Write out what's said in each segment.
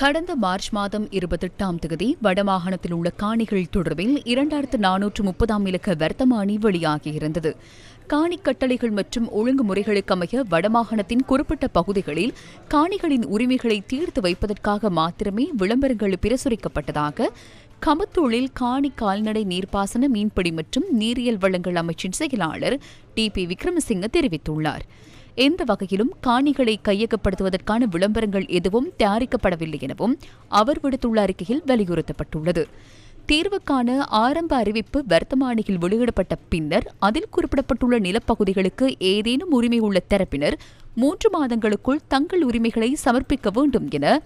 கடந்த மார்ச் மாதம் இருபத்தெட்டாம் தேதி வடமாகாணத்தில் உள்ள காணிகள் தொடர்பில் இரண்டாயிரத்து நானூற்று முப்பதாம் இலக்க வர்த்தமானி வெளியாகியிருந்தது. காணி கட்டளைகள் மற்றும் ஒழுங்குமுறைகளுக்கு அமைய வடமாகாணத்தின் குறிப்பிட்ட பகுதிகளில் காணிகளின் உரிமைகளை தீர்த்து வைப்பதற்காக மாத்திரமே விளம்பரங்கள் பிரசுரிக்கப்பட்டதாக கமத்தூளில் காணி கால்நடை நீர்ப்பாசன மீன்பிடி மற்றும் நீரியல் வளங்கள் அமைச்சின் செயலாளர் டி பி விக்ரமசிங்க தெரிவித்துள்ளார். எந்த வகையிலும் காணிகளை கையகப்படுத்துவதற்கான விளம்பரங்கள் எதுவும் தயாரிக்கப்படவில்லை எனவும் அவர் விடுத்துள்ள அறிக்கையில் வலியுறுத்தப்பட்டுள்ளது. தீர்வுக்கான ஆரம்ப அறிவிப்பு வர்த்தமானியில் வெளியிடப்பட்ட பின்னர் அதில் குறிப்பிடப்பட்டுள்ள நிலப்பகுதிகளுக்கு ஏதேனும் உரிமை உள்ள தரப்பினர் மூன்று மாதங்களுக்குள் தங்கள் உரிமைகளை சமர்ப்பிக்க வேண்டும் என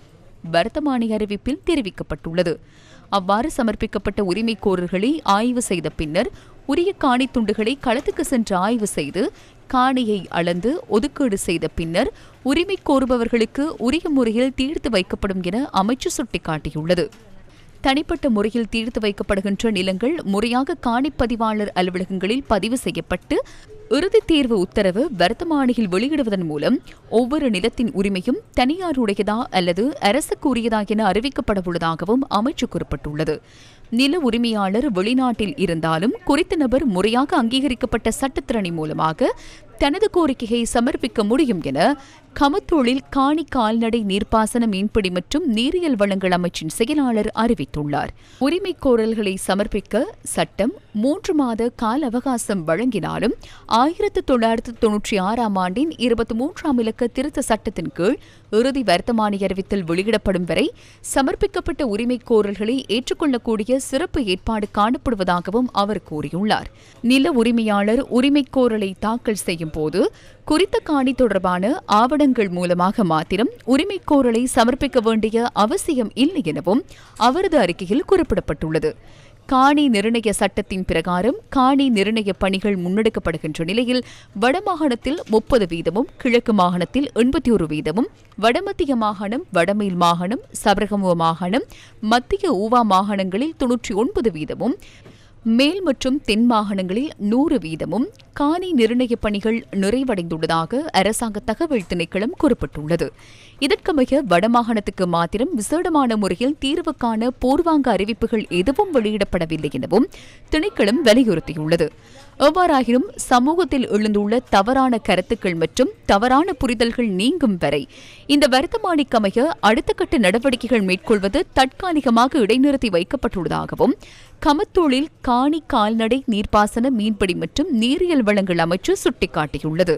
வர்த்தமானி அறிவிப்பில் தெரிவிக்கப்பட்டுள்ளது. அவ்வாறு சமர்ப்பிக்கப்பட்ட உரிமைக்கோரல்களை ஆய்வு செய்த பின்னர் உரிய காணி துண்டுகளை களத்துக்கு சென்று ஆய்வு செய்து காணியை அளந்து ஒதுக்கீடு செய்த பின்னர் உரிமை கோருபவர்களுக்கு உரிய முறையில் தீர்த்து வைக்கப்படும் என அமைச்சு சுட்டிக்காட்டியுள்ளது. தனிப்பட்ட முறையில் தீர்த்து வைக்கப்படுகின்ற நிலங்கள் முறையாக காணிப்பதிவாளர் அலுவலகங்களில் பதிவு செய்யப்பட்டு இறுதித் தேர்வு உத்தரவு வர்த்தமானியில் வெளியிடுவதன் மூலம் ஒவ்வொரு நிலத்தின் உரிமையும் தனியாருடையதா அல்லது அரசுக்கு உரியதா என அறிவிக்கப்பட உள்ளதாகவும் அமைச்சு குறிப்பிட்டுள்ளது. நில உரிமையாளர் வெளிநாட்டில் இருந்தாலும் குறித்த நபர் முறையாக அங்கீகரிக்கப்பட்ட சட்டத்திரணி மூலமாக தனது கோரிக்கையை சமர்ப்பிக்க முடியும் என கமத்தூளில் காணி கால்நடை நீர்ப்பாசன மீன்பிடி மற்றும் நீரியல் வளங்கள் அமைச்சின் செயலாளர் அறிவித்துள்ளார். உரிமை கோரல்களை சமர்ப்பிக்க சட்டம் மூன்று மாத கால அவகாசம் வழங்கினாலும் ஆயிரத்து தொள்ளாயிரத்து தொன்னூற்றி ஆறாம் ஆண்டின் இருபத்தி மூன்றாம் இலக்க திருத்த சட்டத்தின் கீழ் இறுதி வர்த்தமானி அறிவித்தல் வெளியிடப்படும் வரை சமர்ப்பிக்கப்பட்ட உரிமை கோரல்களை ஏற்றுக்கொள்ளக்கூடிய சிறப்பு ஏற்பாடு காணப்படுவதாகவும் அவர் கூறியுள்ளார். நில உரிமையாளர் உரிமை கோரலை தாக்கல் செய்யும் போது குறித்த காணி தொடர்பான ஆவண ஆவணங்கள் மூலமாக மாத்திரம் உரிமை கோரலை சமர்ப்பிக்க வேண்டிய அவசியம் இல்லை எனவும் அவரது அறிக்கையில் குறிப்பிடப்பட்டுள்ளது. காணி நிர்ணய சட்டத்தின் பிரகாரம் காணி நிர்ணய பணிகள் முன்னெடுக்கப்படுகின்ற நிலையில் வடமாகாணத்தில் முப்பது வீதமும் கிழக்கு மாகாணத்தில் எண்பத்தி ஒரு வீதமும் வடமத்திய மாகாணம் வடமேல் மாகாணம் சபரகமுவ மாகாணம் மத்திய ஊவா மாகாணங்களில் தொன்னூற்றி ஒன்பது வீதமும் மேல் மற்றும் தென் மாகாணங்களில் நூறு வீதமும் காணி நிர்ணய பணிகள் நிறைவடைந்துள்ளதாக அரசாங்க தகவல் திணைக்களம் குறிப்பிட்டுள்ளது. இதற்கமைய வடமாகாணத்துக்கு மாத்திரம் விசேடமான முறையில் தீர்வுக்கான பூர்வாங்க அறிவிப்புகள் எதுவும் வெளியிடப்படவில்லை எனவும் திணைக்களம் வலியுறுத்தியுள்ளது. எவ்வாறாயினும் சமூகத்தில் எழுந்துள்ள தவறான கருத்துக்கள் மற்றும் தவறான புரிதல்கள் நீங்கும் வரை இந்த வருத்தமானிக்கமைய அடுத்த கட்ட நடவடிக்கைகள் மேற்கொள்வது தற்காலிகமாக இடைநிறுத்தி வைக்கப்பட்டுள்ளதாகவும் கமத்தூளில் காணி கால்நடை நீர்ப்பாசன மீன்பிடி மற்றும் நீரியல் வளங்கள் அமைச்சு சுட்டிக்காட்டியுள்ளது.